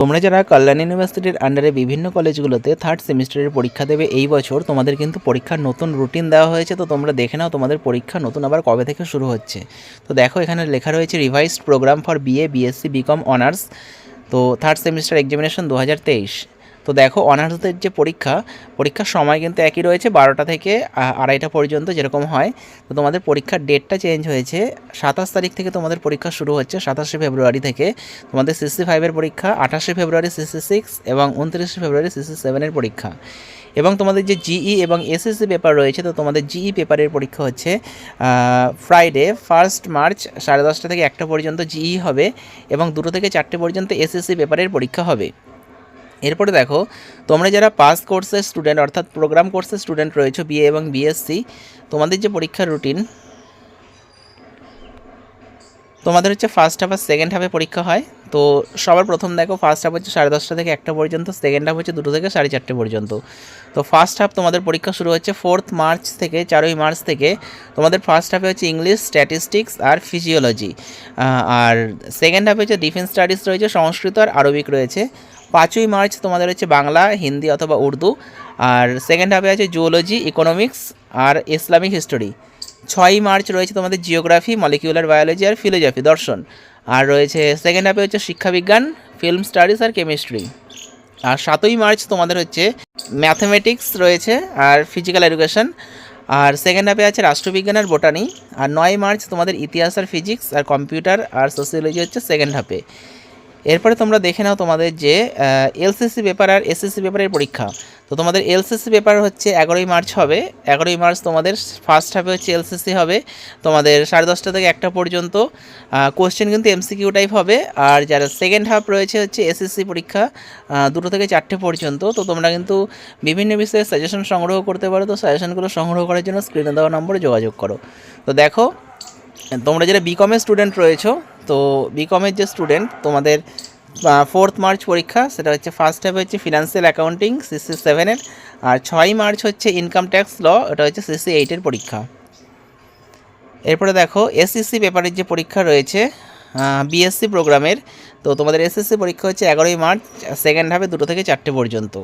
তোমরা যারা কল্যাণ ইউনিভার্সিটির আন্ডারে বিভিন্ন কলেজগুলোতে থার্ড সেমিস্টারের পরীক্ষা দেবে এই বছর, তোমাদের কিন্তু পরীক্ষার নতুন রুটিন দেওয়া হয়েছে। তো তোমরা দেখে নাও তোমাদের পরীক্ষা নতুন আবার কবে থেকে শুরু হচ্ছে। তো দেখো এখানে লেখা রয়েছে revised programme for BA BSc BCom honours তো থার্ড সেমিস্টার এক্সামিনেশন দু হাজার তেইশ। তো দেখো অনার্সদের যে পরীক্ষা, পরীক্ষার সময় কিন্তু একই রয়েছে, বারোটা থেকে আড়াইটা পর্যন্ত যেরকম হয়। তো তোমাদের পরীক্ষার ডেটটা চেঞ্জ হয়েছে, সাতাশ তারিখ থেকে তোমাদের পরীক্ষা শুরু হচ্ছে, সাতাশে ফেব্রুয়ারি থেকে। তোমাদের সিসি ফাইভের পরীক্ষা, আঠাশে ফেব্রুয়ারি সিসি সিক্স এবং উনত্রিশে ফেব্রুয়ারি সিসি সেভেনের পরীক্ষা। এবং তোমাদের যে জিই এবং এসএসসি পেপার রয়েছে, তো তোমাদের জিই পেপারের পরীক্ষা হচ্ছে ফ্রাইডে ফার্স্ট মার্চ সাড়ে দশটা থেকে একটা পর্যন্ত জিই হবে এবং দুটো থেকে চারটে পর্যন্ত এসএসসি পেপারের পরীক্ষা হবে। এরপরে দেখো, তোমরা যারা পাস কোর্সের স্টুডেন্ট অর্থাৎ প্রোগ্রাম কোর্সের স্টুডেন্ট রয়েছে বিএ এবং বিএসসি তোমাদের যে পরীক্ষার রুটিন তোমাদের হচ্ছে ফার্স্ট হাফ আর সেকেন্ড হাফে পরীক্ষা হয়। তো সবার প্রথম দেখো ফার্স্ট হাফ হচ্ছে সাড়ে দশটা থেকে একটা পর্যন্ত সেকেন্ড হাফ হচ্ছে দুটো থেকে সাড়ে চারটে পর্যন্ত। তো ফার্স্ট হাফ তোমাদের পরীক্ষা শুরু হচ্ছে ফোর্থ মার্চ থেকে, চারই মার্চ থেকে। তোমাদের ফার্স্ট হাফে হচ্ছে ইংলিশ স্ট্যাটিস্টিক্স আর ফিজিওলজি আর সেকেন্ড হাফে হচ্ছে ডিফেন্স স্টাডিজ রয়েছে, সংস্কৃত আর আরবিক রয়েছে। পাঁচই মার্চ তোমাদের হচ্ছে বাংলা, হিন্দি অথবা উর্দু। আর সেকেন্ড হাফে আছে জুওলজি ইকোনমিক্স আর ইসলামিক হিস্টোরি ছয়ই মার্চ রয়েছে তোমাদের জিওগ্রাফি মলিকিউলার বায়োলজি আর ফিলোজফি দর্শন। আর রয়েছে সেকেন্ড হাফে হচ্ছে শিক্ষাবিজ্ঞান ফিল্ম স্টাডিজ আর কেমিস্ট্রি আর সাতই মার্চ তোমাদের হচ্ছে ম্যাথমেটিক্স রয়েছে আর ফিজিক্যাল এডুকেশন আর সেকেন্ড হাফে আছে রাষ্ট্রবিজ্ঞান আর বোটানি আর নয় মার্চ তোমাদের ইতিহাস আর ফিজিক্স আর কম্পিউটার আর সোসিওলজি হচ্ছে সেকেন্ড হাফে এরপরে তোমরা দেখে নাও তোমাদের যে এলসিসি পেপার আর এসএসসি পেপারের পরীক্ষা। তো তোমাদের এলসিসি পেপার হচ্ছে এগারোই মার্চ হবে। এগারোই মার্চ তোমাদের ফার্স্ট হাফে হচ্ছে এলসিসি হবে। তোমাদের সাড়ে দশটা থেকে একটা পর্যন্ত কোশ্চেন কিন্তু এমসিকিউ টাইপ হবে। আর যারা সেকেন্ড হাফ রয়েছে হচ্ছে এসএসসি পরীক্ষা দুটো থেকে চারটে পর্যন্ত। তো তোমরা কিন্তু বিভিন্ন বিষয়ে সাজেশন সংগ্রহ করতে পারো। তো সাজেশনগুলো সংগ্রহ করার জন্য স্ক্রিনে দেওয়া নম্বরে যোগাযোগ করো। তো দেখো, তোমরা যারা বিকমের স্টুডেন্ট রয়েছো তো বিকমের যে স্টুডেন্ট তোমাদের ফোর্থ মার্চ পরীক্ষা, সেটা হচ্ছে ফার্স্ট হাফে হচ্ছে ফিনান্সিয়াল অ্যাকাউন্টিং সিসি সেভেনের আর ছয়ই মার্চ হচ্ছে ইনকাম ট্যাক্স ল ওটা হচ্ছে সিসি এইটের পরীক্ষা। এরপরে দেখো এসএসসি পেপারের যে পরীক্ষা রয়েছে বিএসসি প্রোগ্রামের তো তোমাদের এসএসসি পরীক্ষা হচ্ছে এগারোই মার্চ সেকেন্ড হাফে দুটো থেকে চারটে পর্যন্ত।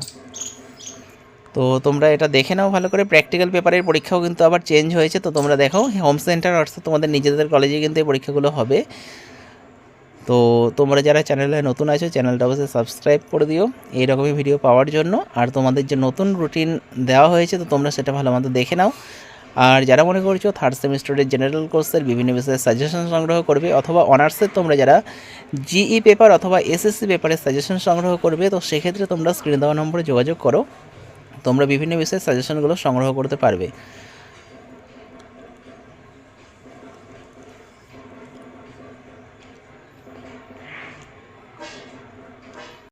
তো তোমরা এটা দেখে নাও ভালো করে প্র্যাকটিক্যাল পেপারের পরীক্ষাও কিন্তু আবার চেঞ্জ হয়েছে, তো তোমরা দেখো হোম সেন্টার অর্থাৎ তোমাদের নিজেদের কলেজে কিন্তু এই পরীক্ষাগুলো হবে। তো তোমরা যারা চ্যানেলে নতুন আছো, চ্যানেলটা অবশ্যই সাবস্ক্রাইব করে দিও। এইরকমই ভিডিও পাওয়ার জন্য। আর তোমাদের যে নতুন রুটিন দেওয়া হয়েছে, তো তোমরা সেটা ভালো মতো দেখে নাও। আর যারা মনে করছ থার্ড সেমিস্টারের জেনারেল কোর্সের বিভিন্ন বিষয়ে সাজেশন সংগ্রহ করবে, অথবা অনার্সের তোমরা যারা জিই পেপার অথবা এসএসসি পেপারের সাজেশন সংগ্রহ করবে, তো সেক্ষেত্রে তোমরা স্ক্রিন দেওয়া নম্বরে যোগাযোগ করো। তোমরা বিভিন্ন বিষয়ে সাজেশনগুলো সংগ্রহ করতে পারবে।